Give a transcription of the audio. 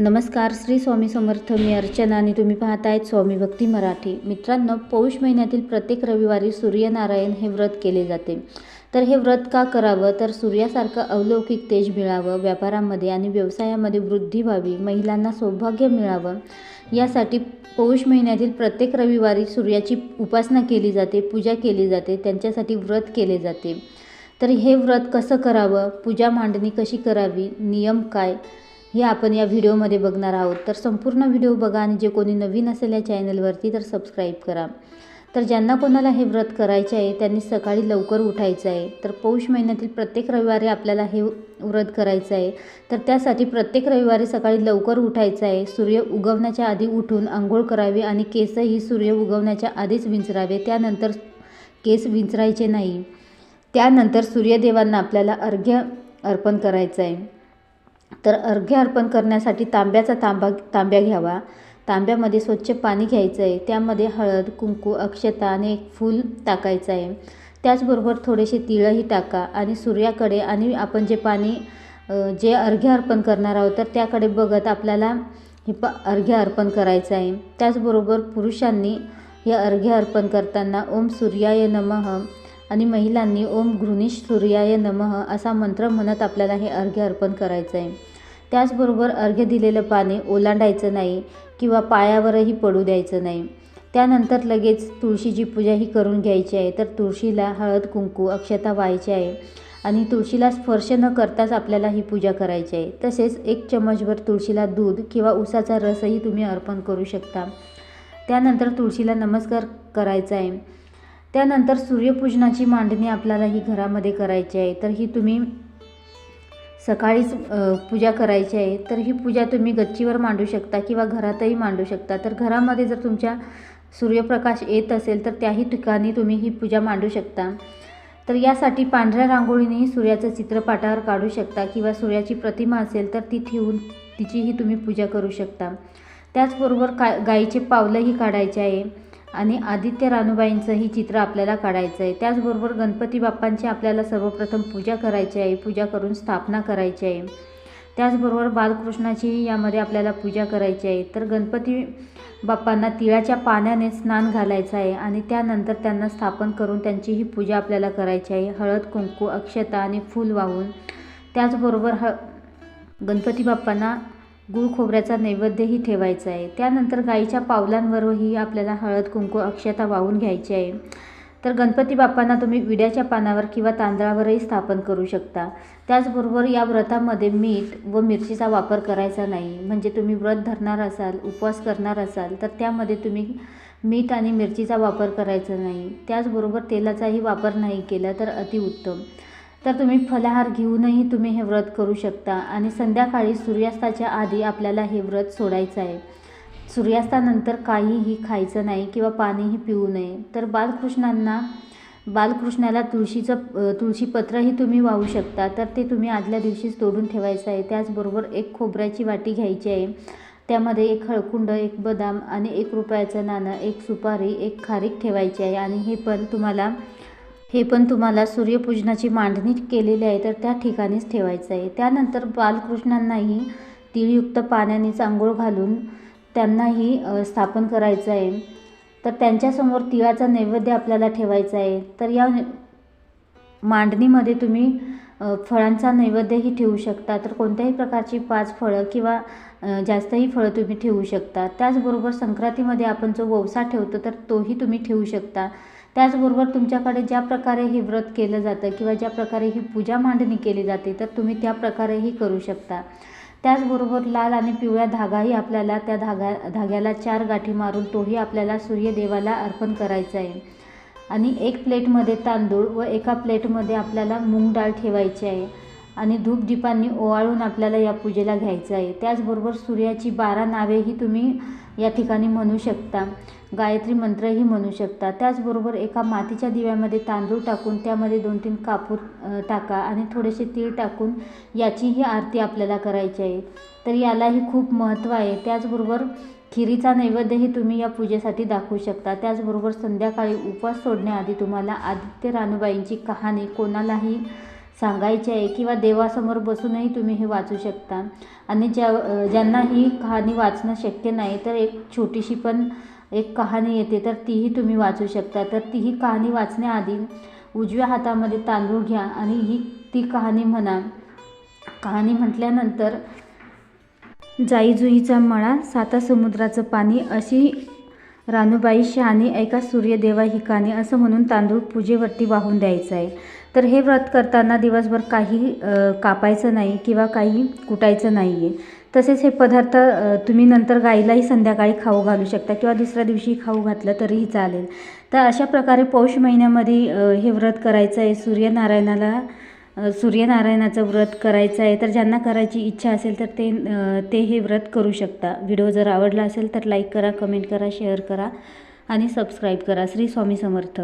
नमस्कार श्री स्वामी समर्थ मी अर्चना आणि तुम्ही पाहतायत स्वामी भक्ती मराठी. मित्रांनो पौष महिन्यातील प्रत्येक रविवारी सूर्यनारायण हे व्रत केले जाते. तर हे व्रत का करावं? तर सूर्यासारखं अलौकिक तेज मिळावं व्यापारामध्ये आणि व्यवसायामध्ये वृद्धी व्हावी महिलांना सौभाग्य मिळावं. यासाठी पौष महिन्यातील प्रत्येक रविवारी सूर्याची उपासना केली जाते पूजा केली जाते त्यांच्यासाठी व्रत केले जाते. तर हे व्रत कसं करावं? पूजा मांडणी कशी करावी? नियम काय? हे आपण या व्हिडिओमध्ये बघणार आहोत. तर संपूर्ण व्हिडिओ बघा आणि जे कोणी नवीन असेल या चॅनलवरती तर सबस्क्राईब करा. तर ज्यांना कोणाला हे व्रत करायचे आहे त्यांनी सकाळी लवकर उठायचं आहे. तर पौष महिन्यातील प्रत्येक रविवारी आपल्याला हे व्रत करायचं आहे. तर त्यासाठी प्रत्येक रविवारी सकाळी लवकर उठायचं आहे. सूर्य उगवण्याच्या आधी उठून आंघोळ करावी आणि केसही सूर्य उगवण्याच्या आधीच विंचरावे. त्यानंतर केस विंचरायचे नाही. त्यानंतर सूर्यदेवांना आपल्याला अर्घ्य अर्पण करायचं आहे. तर अर्घ्य अर्पण करण्यासाठी तांब्याचा तांबा तांब्या घ्यावा. तांब्यामध्ये स्वच्छ पाणी घ्यायचं आहे त्यामध्ये हळद कुंकू अक्षता आणि एक फूल टाकायचं आहे त्याचबरोबर थोडेसे तिळही टाका आणि सूर्याकडे आणि आपण जे पाणी जे अर्घ्य अर्पण करणार आहोत तर त्याकडे बघत आपल्याला हे प अर्घ्य अर्पण करायचं आहे त्याचबरोबर पुरुषांनी हे अर्घ्य अर्पण करताना ओम सूर्याय नमः आणि महिलांनी ओम घृणीश सूर्याय नमः असा मंत्र म्हणत आपल्याला हे अर्घ्य अर्पण करायचं आहे त्याचबरोबर अर्घ्य दिलेलं पाणी ओलांडायचं नाही किंवा पायावरही पडू द्यायचं नाही. त्यानंतर लगेच तुळशीची पूजाही करून घ्यायची आहे. तर तुळशीला हळद कुंकू अक्षता व्हायची आहे आणि तुळशीला स्पर्श न करताच आपल्याला ही पूजा करायची आहे. तसेच एक चमचभर तुळशीला दूध किंवा उसाचा रसही तुम्ही अर्पण करू शकता. त्यानंतर तुळशीला नमस्कार करायचा आहे. त्यानंतर सूर्यपूजनाची मांडणी आपल्याला ही घरामध्ये करायची आहे. तर ही तुम्ही सकाळीच पूजा करायची आहे. तर ही पूजा तुम्ही गच्चीवर मांडू शकता किंवा घरातही मांडू शकता. तर घरामध्ये जर तुमच्या सूर्यप्रकाश येत असेल तर त्याही ठिकाणी तुम्ही ही पूजा मांडू शकता. तर यासाठी पांढऱ्या रांगोळीनेही सूर्याचं चित्र पाटावर काढू शकता किंवा सूर्याची प्रतिमा असेल तर ती ठेवून तिचीही तुम्ही पूजा करू शकता. त्याचबरोबर का गाईचे पावलंही काढायचे आहे. आणि आदित्य रानूबाईंचंही चित्र आपल्याला काढायचं आहे त्याचबरोबर गणपती बाप्पांची आपल्याला सर्वप्रथम पूजा करायची आहे. पूजा करून स्थापना करायची आहे. त्याचबरोबर बालकृष्णाचीही यामध्ये आपल्याला पूजा करायची आहे. तर गणपती बाप्पांना तिळाच्या पाण्याने स्नान घालायचं आहे आणि त्यानंतर त्यांना स्थापन करून त्यांचीही पूजा आपल्याला करायची आहे. हळद कुंकू अक्षता आणि फूल वाहून. त्याचबरोबर ह गणपती बाप्पांना गुळ खोबऱ्याचा नैवेद्यही ठेवायचा आहे. त्यानंतर गाईच्या पावलांवरही आपल्याला हळद कुंकू अक्षता वाहून घ्यायची आहे. तर गणपती बाप्पांना तुम्ही विड्याच्या पानावर किंवा तांदळावरही स्थापन करू शकता. त्याचबरोबर या व्रतामध्ये मीठ व मिरचीचा वापर करायचा नाही. म्हणजे तुम्ही व्रत धरणार असाल उपवास करणार असाल तर त्यामध्ये तुम्ही मीठ आणि मिरचीचा वापर करायचा नाही. त्याचबरोबर तेलाचाही वापर नाही केला तर अतिउत्तम. तर तुम्ही फलाहार घेऊनही तुम्ही हे व्रत करू शकता. आणि संध्याकाळी सूर्यास्ताच्या आधी आपल्याला हे व्रत सोडायचं आहे. सूर्यास्तानंतर काहीही खायचं नाही किंवा पाणीही पिऊ नये. तर बालकृष्णांना बालकृष्णाला तुळशीचं तुळशीपत्रही तुम्ही वाहू शकता. तर ते तुम्ही आदल्या दिवशीच तोडून ठेवायचं आहे. त्याचबरोबर एक खोबऱ्याची वाटी घ्यायची आहे. त्यामध्ये एक हळकुंड एक बदाम आणि एक रुपयाचं नाणं एक सुपारी एक खारीक ठेवायची आहे. आणि हे पण तुम्हाला हे पण तुम्हाला सूर्यपूजनाची मांडणी केलेली आहे तर त्या ठिकाणीच ठेवायचं आहे. त्यानंतर बालकृष्णांनाही तिळयुक्त पाण्याने चांगोळ घालून त्यांनाही स्थापन करायचं आहे. तर त्यांच्यासमोर तिळाचा नैवेद्य आपल्याला ठेवायचा आहे. तर या मांडणीमध्ये तुम्ही फळांचा नैवेद्यही ठेवू शकता. तर कोणत्याही प्रकारची पाच फळं किंवा जास्तही फळं तुम्ही ठेवू शकता. त्याचबरोबर संक्रांतीमध्ये आपण जो ववसा ठेवतो तर तोही तुम्ही ठेवू शकता. त्याचबरोबर तुमच्याकडे ज्या प्रकारे हे व्रत केलं जातं किंवा ज्या प्रकारे ही पूजा मांडणी केली जाते तर तुम्ही त्या प्रकारेही करू शकता. त्याचबरोबर लाल आणि पिवळ्या धागाही आपल्याला त्या धागा धाग्याला चार गाठी मारून तोही आपल्याला सूर्यदेवाला अर्पण करायचा आहे. आणि एक प्लेटमध्ये तांदूळ व एका प्लेटमध्ये आपल्याला मूग डाळ ठेवायची आहे. आणि धूपदीपांनी ओवाळून आपल्याला या पूजेला घ्यायचं आहे. त्याचबरोबर सूर्याची बारा नावेही तुम्ही या ठिकाणी म्हणू शकता. गायत्री मंत्रही म्हणू शकता. त्याचबरोबर एका मातीच्या दिव्यामध्ये तांदूळ टाकून त्यामध्ये दोन तीन कापूर टाका आणि थोडेसे तीळ टाकून याचीही आरती आपल्याला करायची आहे. तर यालाही खूप महत्त्व आहे. त्याचबरोबर खिरीचा नैवेद्यही तुम्ही या पूजेसाठी दाखवू शकता. त्याचबरोबर संध्याकाळी उपवास सोडण्याआधी तुम्हाला आदित्य रानूबाईंची कहाणी कोणालाही सांगायची आहे किंवा देवासमोर बसूनही तुम्ही हे वाचू शकता. आणि ज्या ज्यांना ही कहाणी वाचणं शक्य नाही तर एक छोटीशी पण एक कहाणी येते तर तीही तुम्ही वाचू शकता. तर तीही कहाणी वाचण्याआधी उजव्या हातामध्ये तांदूळ घ्या आणि ही ती कहाणी म्हणा. कहाणी म्हटल्यानंतर जाईजुईचा मळा साता समुद्राचं पाणी अशी रानूबाई शहाणी ऐका सूर्यदेवा ही कहाणी असं म्हणून तांदूळ पूजेवरती वाहून द्यायचं आहे. तर हे व्रत करताना दिवसभर काही कापायचं नाही किंवा काही कुटायचं नाही आहे तसेच हे पदार्थ तुम्ही नंतर गाईलाही संध्याकाळी खाऊ घालू शकता किंवा दुसऱ्या दिवशी खाऊ घातलं तरीही चालेल. तर अशा प्रकारे पौष महिन्यामध्ये हे व्रत करायचं आहे. सूर्यनारायणाला सूर्यनारायणाचं व्रत करायचं आहे. तर ज्यांना करायची इच्छा असेल तर ते ते हे व्रत करू शकता. व्हिडिओ जर आवडला असेल तर लाईक करा कमेंट करा शेअर करा आणि सबस्क्राईब करा. श्री स्वामी समर्थ.